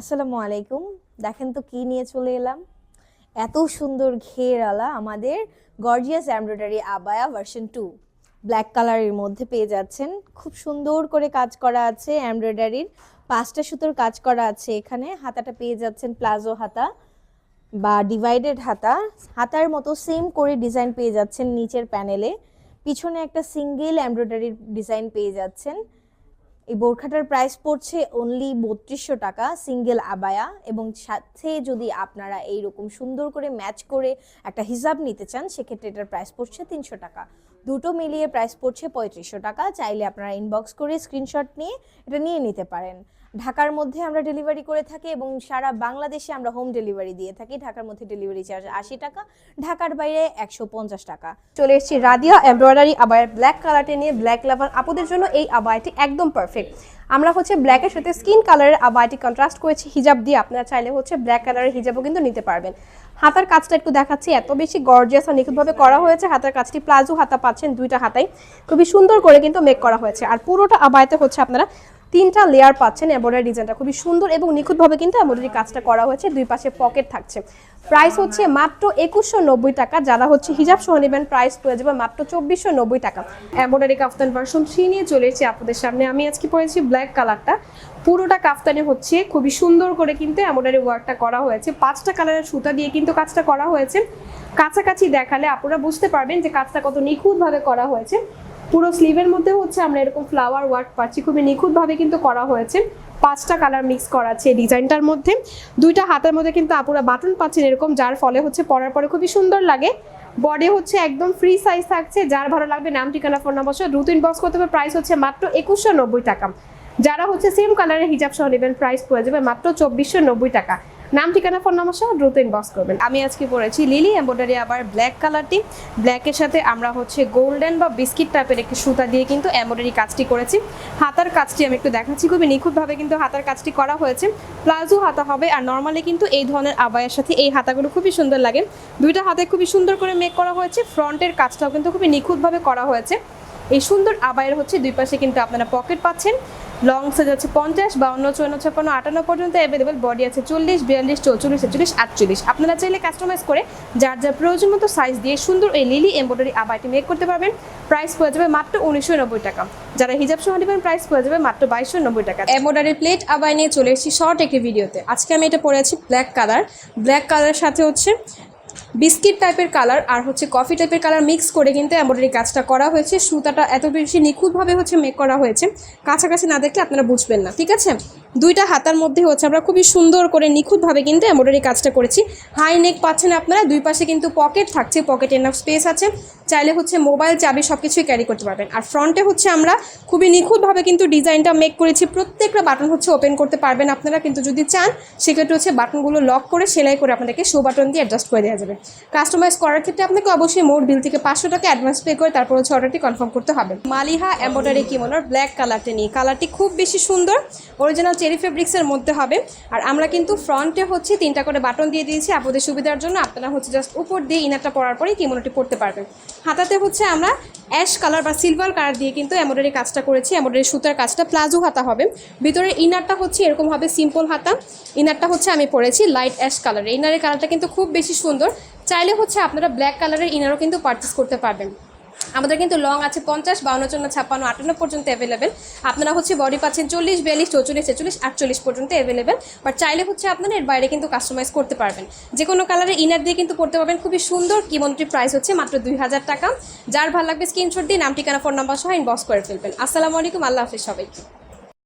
আসসালামু আলাইকুম। দেখেন তো কি নিয়ে চলে এলাম। এত সুন্দর ঘেরওয়ালা আমাদের gorgeous embroidery abaya version two black কালারের মধ্যে পেয়ে যাচ্ছেন। খুব সুন্দর করে কাজ করা আছে এমব্রয়ডারির পাঁচটা সুতোর কাজ করা আছে এখানে। হাতাটা পেয়ে যাচ্ছেন প্লাজো হাতা বা ডিভাইডেড হাতা। হাতার মতো সেম করে ডিজাইন পেয়ে যাচ্ছেন নিচের প্যানেলে পিছনে একটা সিঙ্গেল এমব্রয়ডারির ডিজাইন পেয়ে যাচ্ছেন। এই বোরখাটার প্রাইস পড়ছে অনলি বত্রিশশো টাকা সিঙ্গেল আবায়া। এবং সাথে যদি আপনারা এই রকম সুন্দর করে ম্যাচ করে একটা হিসাব নিতে চান, সেক্ষেত্রে এটার প্রাইস পড়ছে তিনশো টাকা। দুটো মিলিয়ে প্রাইস পড়ছে পঁয়ত্রিশশো টাকা। চাইলে আপনারা ইনবক্স করে স্ক্রিনশট নিয়ে এটা নিয়ে নিতে পারেন। ঢাকার মধ্যে আমরা ডেলিভারি করে থাকি এবং সারা বাংলাদেশে আমরা হোম ডেলিভারি দিয়ে থাকি। ঢাকার মধ্যে ডেলিভারি চার্জ আশি টাকা, ঢাকার বাইরে একশো পঞ্চাশ টাকা। চলে এসেছি রাদিয়া এমব্রয়ডারি আবায়ের ব্ল্যাক কালারটি নিয়ে। ব্ল্যাক লাভার আপুদের জন্য এই আবায়টি একদম পারফেক্ট আমরা হচ্ছে ব্ল্যাকের সাথে স্কিন কালারের আবায়টি কন্ট্রাস্ট করেছি। হিজাব দিয়ে আপনারা চাইলে হচ্ছে ব্ল্যাক কালারের হিজাবও কিন্তু নিতে পারবেন। হাতার কাজটা একটু দেখাচ্ছি। এত বেশি গর্জিয়াস আর নিখুঁতভাবে করা হয়েছে। হাতার কাজটি প্লাজো হাতা পাচ্ছেন দুইটা হাতাই খুবই সুন্দর করে কিন্তু মেক করা হয়েছে। আর পুরোটা আবায়তে হচ্ছে আপনারা তিনটা লেয়ার পাচ্ছেন এমব্রয়ডারি ডিজাইনটা খুবই সুন্দর এবং নিখুঁতভাবে কিন্তু এমব্রয়ডারি কাজটা করা হয়েছে, দুই পাশে পকেট থাকছে। প্রাইস হচ্ছে মাত্র একুশশো নব্বই টাকা, যারা হচ্ছে হিজাব সহ নেবেন প্রাইস পড়ে যাবে মাত্র চব্বিশশো নব্বই টাকা। এমব্রয়ডারি কাফতান ভার্সন থ্রি নিয়ে চলে এসেছি আপনাদের সামনে। আমি আজকে পরেছি ব্ল্যাক কালারটা পুরোটা কাফতানে হচ্ছে খুবই সুন্দর করে কিন্তু এমব্রয়ডারি ওয়ার্কটা করা হয়েছে। পাঁচটা কালারের সুতা দিয়ে কিন্তু কাজটা করা হয়েছে। কাছাকাছি দেখালে আপনারা বুঝতে পারবেন যে কাজটা কত নিখুঁতভাবে করা হয়েছে। পুরো স্লিভের মধ্যে হচ্ছে আমরা এরকম ফ্লাওয়ার ওয়ার্ক পাচ্ছি। খুবই নিখুঁতভাবে কিন্তু করা হয়েছে। পাঁচটা কালার মিক্স করা আছে ডিজাইনটার মধ্যে। দুইটা হাতের মধ্যে কিন্তু আপুরা বাটন পাচ্ছেন এরকম, যার ফলে হচ্ছে পরার পরে খুবই সুন্দর লাগে। বডি হচ্ছে একদম ফ্রি সাইজ থাকছে, যার ভালো লাগবে নাম, ঠিকানা ফোন নাম্বার সহ দ্রুত ইনবক্স করতে হবে। প্রাইস হচ্ছে মাত্র একুশশো টাকা। যারা হচ্ছে সেম কালারের হিজাব সহ নেবেন প্রাইস পড়ে যাবে মাত্র চব্বিশশো টাকা। নাম ঠিকানা ফোন নাম্বার সহ দ্রুত ইনবক্স করবেন। আমি আজকে পরেছি লিলি এম্বয়ডারি আবার ব্ল্যাক কালারটি ব্ল্যাকের সাথে আমরা হচ্ছে গোল্ডেন বা বিস্কিট টাইপের একটি সুতা দিয়ে কিন্তু এম্বয়ডারি কাজটি করেছি। হাতার কাজটি আমি একটু দেখাচ্ছি, খুবই নিখুঁতভাবে কিন্তু হাতার কাজটি করা হয়েছে। প্লাজো হাতা হবে আর নর্মালি কিন্তু এই ধরনের আবায়ের সাথে এই হাতাগুলো খুবই সুন্দর লাগে। দুইটা হাতে খুবই সুন্দর করে মেক করা হয়েছে। ফ্রন্টের কাজটাও কিন্তু খুবই নিখুঁতভাবে করা হয়েছে। এই সুন্দর আবায়ের হচ্ছে দুই পাশে কিন্তু আপনারা পকেট পাচ্ছেন। লং সাইজ আছে পঞ্চাশ, বাউন্ন, চুয়ান্ন, ছাপ্পান্ন, আটান্ন পর্যন্ত অ্যাভেলেবেল বডি আছে চল্লিশ, বিয়াল্লিশ, চৌচল্লিশ ছেচল্লিশ আটচল্লিশ। আপনারা চাইলে কাস্টমাইজ করে যার যা প্রয়োজন মতো সাইজ দিয়ে সুন্দর এই লিলি এম্ব্রয়ডারি আবাইটি মেক করতে পারবেন। প্রাইস পড়ে যাবে মাত্র উনিশশো নব্বই টাকা। যারা হিজাব সহ নেবেন প্রাইস পড়ে যাবে মাত্র বাইশশো নব্বই টাকা। এম্ব্রয়ডারি প্লেট আবাই নিয়ে চলে এসেছি শর্ট একটি ভিডিওতে আজকে আমি এটা পরে আছি ব্ল্যাক কালার ব্ল্যাক কালারের সাথে হচ্ছে বিস্কিট টাইপের কালার আর হচ্ছে কফি টাইপের কালার মিক্স করে কিন্তু এমব্রয়ডারি কাজটা করা হয়েছে। সুতাটা এত বেশি নিখুঁতভাবে হচ্ছে মেক করা হয়েছে। কাছাকাছি না দেখলে আপনারা বুঝবেন না, ঠিক আছে? দুইটা হাতার মধ্যে হচ্ছে আমরা খুবই সুন্দর করে নিখুঁতভাবে কিন্তু এমব্রয়ডারি কাজটা করেছি। হাই নেক পাচ্ছেন আপনারা, দুই পাশে কিন্তু পকেট থাকছে, পকেট এনাফ স্পেস আছে। চাইলে হচ্ছে মোবাইল, চাবি সব কিছুই ক্যারি করতে পারবেন। আর ফ্রন্টে হচ্ছে আমরা খুবই নিখুঁতভাবে কিন্তু ডিজাইনটা মেক করেছি। প্রত্যেকটা বাটন হচ্ছে ওপেন করতে পারবেন আপনারা, কিন্তু যদি চান, সেক্ষেত্রে হচ্ছে বাটনগুলো লক করে, সেলাই করে আপনাদেরকে শো বাটন দিয়ে অ্যাডজাস্ট করে দেওয়া যাবে। কাস্টমাইজ করার ক্ষেত্রে আপনাকে অবশ্যই মোট বিল থেকে পাঁচশো টাকা অ্যাডভান্স পে করে তারপর হচ্ছে অর্ডারটি কনফার্ম করতে হবে। মালিহা এম্বয়ডারি কিমোনার ব্ল্যাক কালারটি নিয়ে। কালারটি খুব বেশি সুন্দর অরিজিনাল চেরি ফেব্রিক্সের মধ্যে হবে। আর আমরা কিন্তু ফ্রন্টে হচ্ছে তিনটা করে বাটন দিয়ে দিয়েছি আপনাদের সুবিধার জন্য। আপনারা হচ্ছে জাস্ট উপর দিয়ে ইনারটা পরার পরেই কিমোনোটি পড়তে পারবেন। হাতাতে হচ্ছে আমরা অ্যাশ কালার বা সিলভার কালার দিয়ে কিন্তু এমব্রয়ডারি কাজটা করেছি। এমব্রয়ডারি সুতার কাজটা প্লাজো হাতা হবে। ভিতরে ইনারটা হচ্ছে এরকম হবে সিম্পল হাতা। ইনারটা হচ্ছে আমি পরেছি লাইট অ্যাশ কালার ইনারের কালারটা কিন্তু খুব বেশি সুন্দর। চাইলে হচ্ছে আপনারা ব্ল্যাক কালারের ইনারও কিন্তু পারচেস করতে পারবেন। আমাদের কিন্তু লং আছে পঞ্চাশ, বাউন্ন চন্ন ছাপ্পান্ন, আটান্ন পর্যন্ত অ্যাভেলেবেল আপনারা হচ্ছে বডি পাচ্ছেন চল্লিশ, বিয়াল্লিশ, চৌচল্লিশ, ছেচল্লিশ, আটচল্লিশ পর্যন্ত অ্যাভেলেবেল বাট চাইলে হচ্ছে আপনারা এর বাইরে কিন্তু কাস্টমাইজ করতে পারবেন। যে কোনো কালারের ইনার দিয়ে কিন্তু করতে পারবেন। খুবই সুন্দর কিমন্ত্রী প্রাইস হচ্ছে মাত্র দুই হাজার টাকা। যার ভালো লাগবে স্ক্রিনশট দিয়ে নাম, ঠিকানা ফোন নাম্বার সহ ইনবক্স করে ফেলবেন। আসসালামু আলাইকুম, আল্লাহ হাফিজ সবাইকে।